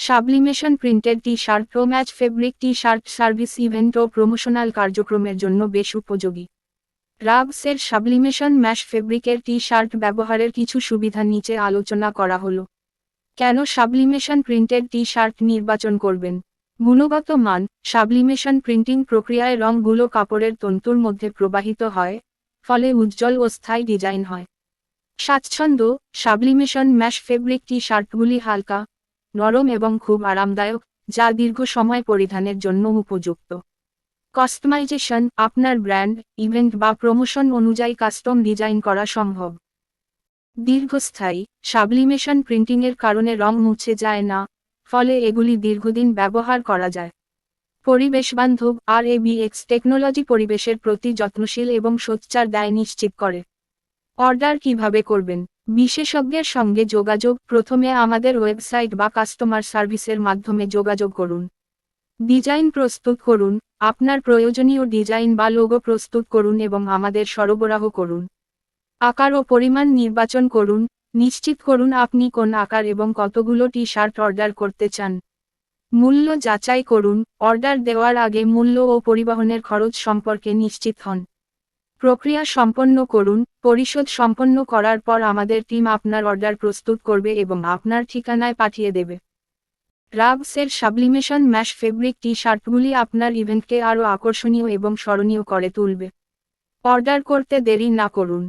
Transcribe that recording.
Sublimation printed T shirt pro match fabric T shirt service event ও promotional কার্যক্রমের জন্য বেশ উপযোগী। রাবসের সাবলিমেশন ম্যাশ ফেব্রিকের টি শার্ট ব্যবহারের কিছু সুবিধা নিচে আলোচনা করা হলো। কেন সাবলিমেশন প্রিন্টেড টি শার্ট নির্বাচন করবেন? গুণগত মান, সাবলিমেশন প্রিন্টিং প্রক্রিয়ায় রঙগুলো কাপড়ের তন্তুর মধ্যে প্রবাহিত হয়, ফলে উজ্জ্বল ও স্থায়ী ডিজাইন হয়। স্বাচ্ছন্দ্য, সাবলিমেশন ম্যাশ ফেব্রিক টি শার্টগুলি হালকা নরম এবং খুব আরামদায়ক, যা দীর্ঘ সময় পরিধানের জন্য উপযুক্ত। কাস্টমাইজেশন আপনার ব্র্যান্ড ইভেন্ট বা প্রমোশন অনুযায়ী কাস্টম ডিজাইন করা সম্ভব। দীর্ঘস্থায়ী সাবলিমেশন প্রিন্টিংয়ের কারণে রং মুছে যায় না, ফলে এগুলি দীর্ঘদিন ব্যবহার করা যায়। পরিবেশ বান্ধব আর এবিএক্স টেকনোলজি পরিবেশের প্রতি যত্নশীল এবং সোচ্চার দায় নিশ্চিত করে। অর্ডার কীভাবে করবেন? বিশেষজ্ঞের সঙ্গে যোগাযোগ। প্রথমে আমাদের ওয়েবসাইট বা কাস্টমার সার্ভিসের মাধ্যমে যোগাযোগ করুন। ডিজাইন প্রস্তুত করুন। আপনার প্রয়োজনীয় ডিজাইন বা লোগো প্রস্তুত করুন এবং আমাদের সরবরাহ করুন। আকার ও পরিমাণ নির্বাচন করুন। নিশ্চিত করুন আপনি কোন আকার এবং কতগুলো টি শার্ট অর্ডার করতে চান। মূল্য যাচাই করুন। অর্ডার দেওয়ার আগে মূল্য ও পরিবহনের খরচ সম্পর্কে নিশ্চিত হন। প্রক্রিয়া সম্পন্ন করুন, পরিশোধ সম্পন্ন করার পর আমাদের টিম আপনার অর্ডার প্রস্তুত করবে এবং আপনার ঠিকানায় পাঠিয়ে দেবে। রাবসের সাবলিমেশন ম্যাশ ফেব্রিক টি শার্টগুলি আপনার ইভেন্টকে আরও আকর্ষণীয় এবং স্মরণীয় করে তুলবে। অর্ডার করতে দেরি না করুন।